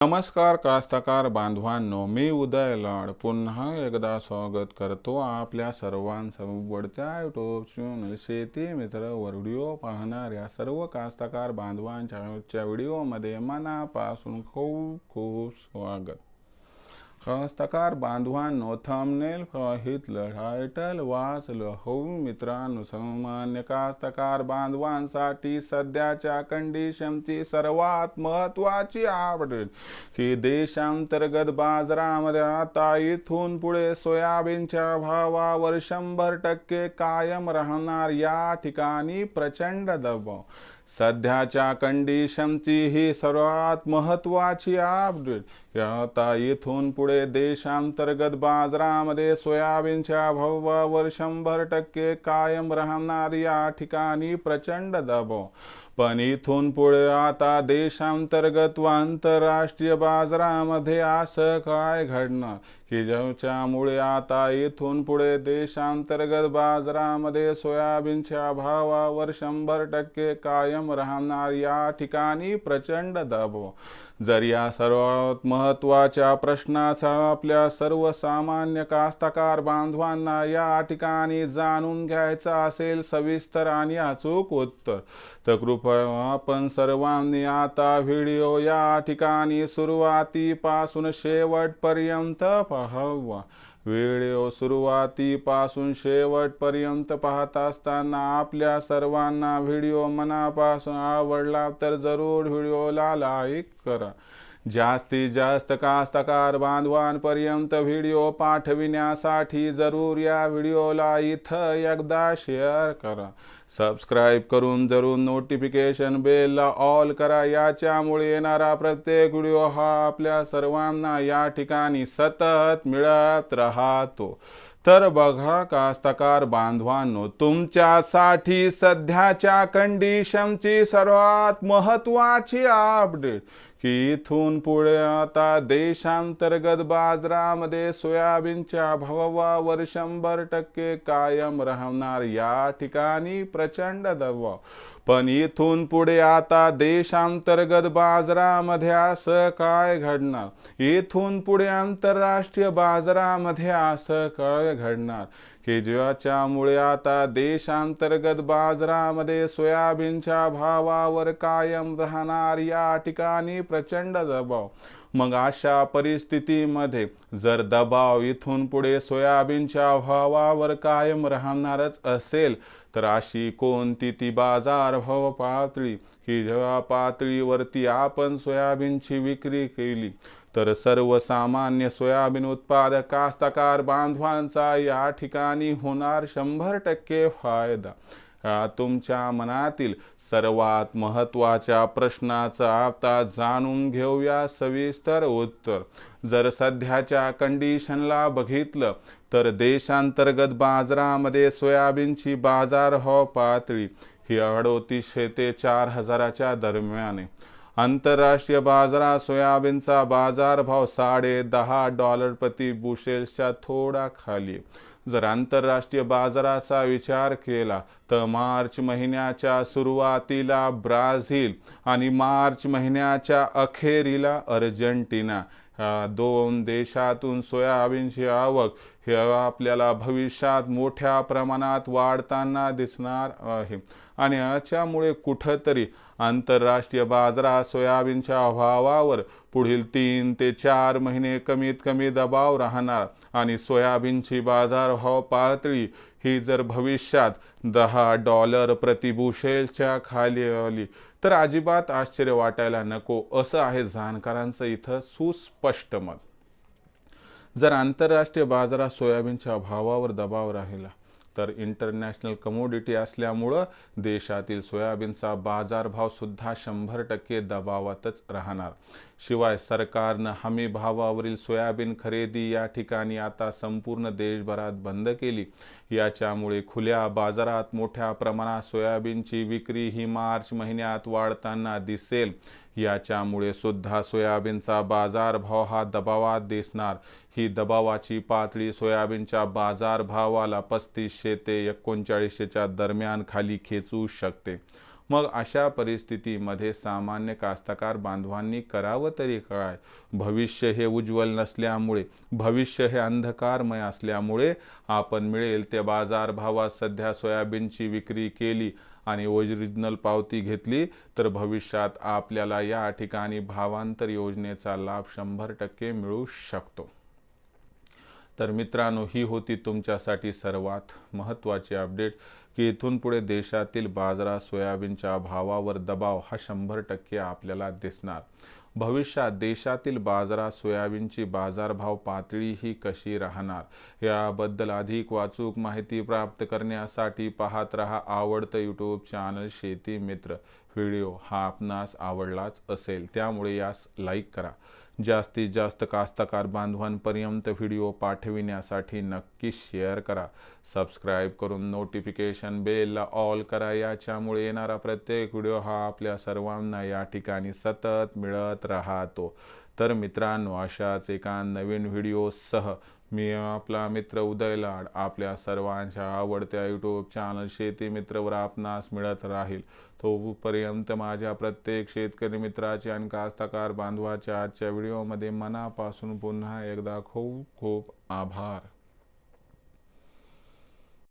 नमस्कार कास्तकार बांधवांनो मी उदय लाड. पुन्हा एकदा स्वागत करतो आपल्या सर्वांसोबतच्या युट्यूब चॅनल शेती मित्र वर. व्हिडिओ पाहणाऱ्या सर्व कास्तकार बांधवांच्या व्हिडिओमध्ये मनापासून खूप खूप स्वागत. कास्तकार बांधवांनो थंबनेल पाहितलं टायटल वाचलं हो मित्रांनो सामान्य कास्तकार बांधवांसाठी सध्याच्या कंडिशनची सर्वात महत्वाची अपडेट ही देशांतर्गत बाजारामध्ये आता इथून पुढे सोयाबीनच्या भावावर शंभर टक्के कायम राहणार या ठिकाणी प्रचंड दबाव. सध्याच्या कंडिशनची ही सर्वात महत्वाची अपडेट आता इथून पुढे देशांतर्गत बाजारामध्ये सोयाबीनच्या भावावर शंभर टक्के कायम राहणार या ठिकाणी प्रचंड दबाव पण इथून पुढे आता देशांतर्गत व आंतरराष्ट्रीय बाजारामध्ये असं काय घडणार की ज्याच्यामुळे आता इथून पुढे देशांतर्गत बाजारामध्ये सोयाबीनच्या भावावर शंभर टक्के कायम राहणार या ठिकाणी प्रचंड दबाव जर या सर्वात महत्त्वाच्या प्रश्नाचा आपल्या सर्वसामान्य कास्तकार बांधवांना या ठिकाणी जाणून घ्यायचा असेल सविस्तर आणि अचूक उत्तर. तर कृपया आपण सर्वांनी आता व्हिडिओ या ठिकाणी सुरुवातीपासून शेवटपर्यंत पाहावा. व्हिडिओ सुरुवातीपासून शेवटपर्यंत पाहत असताना आपल्या सर्वांना व्हिडिओ मनापासून आवडला तर जरूर व्हिडिओला लाईक करा. जास्तीत जास्त कास्तकार बांधवांपर्यंत व्हिडिओ पाठविण्यासाठी जरूर या व्हिडिओला इथं एकदा शेअर करा. सबस्क्राईब करून जरूर नोटिफिकेशन बेलला ऑल करा. याच्यामुळे येणारा प्रत्येक व्हिडिओ हा आपल्या सर्वांना या ठिकाणी सतत मिळत राहतो. तर बघा कास्तकार बांधवांनो तुमच्यासाठी सध्याच्या कंडिशनची सर्वात महत्वाची अपडेट की इथून पुढे आता देशांतर्गत बाजारामध्ये सोयाबीनच्या भावावर शंभर टक्के कायम राहणार या ठिकाणी प्रचंड दबाव. पण इथून पुढे आता देशांतर्गत बाजारामध्ये असं काय घडणार? इथून पुढे आंतरराष्ट्रीय बाजारामध्ये असं काय घडणार? की ज्याच्यामुळे आता देशांतर्गत बाजारामध्ये सोयाबीनच्या भावावर कायम राहणार या ठिकाणी प्रचंड दबाव. मग अशा परिस्थितीमध्ये जर दबाव इथून पुढे सोयाबीनच्या भावावर कायम राहणारच असेल तर अशी कोणती ती बाजारभाव पातळी? की जेव्हा पातळीवरती आपण सोयाबीनची विक्री केली तर सर्वसामान्य सोयाबीन उत्पादक कास्तकार बांधवांचा या ठिकाणी होणार शंभर टक्के फायदा. तुमच्या मनातील सर्वात महत्त्वाच्या प्रश्नाचा आता जाणून घेऊया सविस्तर उत्तर. जर सध्याच्या कंडिशनला बघितलं तर देशांतर्गत बाजारामध्ये सोयाबीनची बाजारभाव पातळी ही अडोतीसशे ते चार हजाराच्या दरम्यान आहे. आंतरराष्ट्रीय बाजारात सोयाबीनचा बाजारभाव साडे दहा डॉलर प्रति बुशेल्सच्या थोडा खाली. जर आंतरराष्ट्रीय बाजाराचा विचार केला तर मार्च महिन्याच्या सुरुवातीला ब्राझील आणि मार्च महिन्याच्या अखेरीला अर्जेंटिना. दोन देशातून सोयाबीनची आवक हे आपल्याला भविष्यात मोठ्या प्रमाणात वाढताना दिसणार आहे. आणि याच्यामुळे कुठंतरी आंतरराष्ट्रीय बाजारात सोयाबीनच्या अभावावर पुढील तीन ते चार महिने कमीत कमी दबाव राहणार. आणि सोयाबीनची बाजारभाव पातळी ही जर भविष्यात दहा डॉलर प्रतिबुशेलच्या खाली आली तर अजिबात आश्चर्य वाटायला नको असं आहे जाणकारांचं इथं सुस्पष्ट मत. जर आंतरराष्ट्रीय बाजारात सोयाबीनच्या भावावर दबाव राहिला तर इंटरनॅशनल कमोडिटी असल्यामुळं देशातील सोयाबीनचा बाजारभाव सुद्धा शंभर टक्के दबावातच राहणार. शिवाय सरकारनं हमी भावावरील सोयाबीन खरेदी या ठिकाणी आता संपूर्ण देशभरात बंद केली. याच्यामुळे खुल्या बाजारात मोठ्या प्रमाणात सोयाबीनची विक्री ही मार्च महिन्यात वाढताना दिसेल. याच्यामुळे सुद्धा सोयाबीनचा बाजारभाव हा दबावात दिसणार. ही दबावाची पातळी सोयाबीनच्या बाजारभावाला पस्तीसशे ते एकोणचाळीसशेच्या दरम्यान खाली खेचू शकते. मग अशा परिस्थितीमध्ये सामान्य कास्तकार बांधवांनी करावं तरी काय? भविष्य हे उज्ज्वल नसल्यामुळे भविष्य हे अंधकारमय असल्यामुळे आपण मिळेल त्या बाजारभावात सध्या सोयाबीनची विक्री केली आणि ओरिजिनल पावती घेतली तर भविष्यात आपल्याला या ठिकाणी भावांतर योजनेचा लाभ शंभर टक्के मिळू शकतो. तर मित्रांनो ही होती तुमच्यासाठी सर्वात महत्त्वाची अपडेट की इथून पुढे देशातील बाजारात सोयाबीनच्या भावावर दबाव हा शंभर टक्के आपल्याला दिसणार. भविष्यात देशातील बाजारात सोयाबीनची बाजारभाव पातळी ही कशी राहणार? याबद्दल अधिक वाचूक माहिती प्राप्त करण्यासाठी पाहत रहा आवडतं यूट्यूब चॅनल शेती मित्र. व्हिडिओ हा आपणास आवडलाच असेल त्यामुळे यास लाईक करा. जास्तीत जास्त कास्तकार बांधवांपर्यंत व्हिडिओ पाठविण्यासाठी नक्की शेअर करा. सबस्क्राईब करून नोटिफिकेशन बेलला ऑल करा. याच्यामुळे येणारा प्रत्येक व्हिडिओ हा आपल्या सर्वांना या ठिकाणी सतत मिळत राहतो. तर मित्रांनो अशाच एका नवीन व्हिडिओसह मी आपला मित्र उदय लाड आपल्या सर्वांच्या आवडत्या यूट्यूब चॅनल शेती मित्रवर आपणास मिळत राहील. तोपर्यंत माझ्या प्रत्येक शेतकरी मित्राचे आणि कास्तकार बांधवाच्या आजच्या व्हिडिओमध्ये मनापासून पुन्हा एकदा खूप खूप आभार.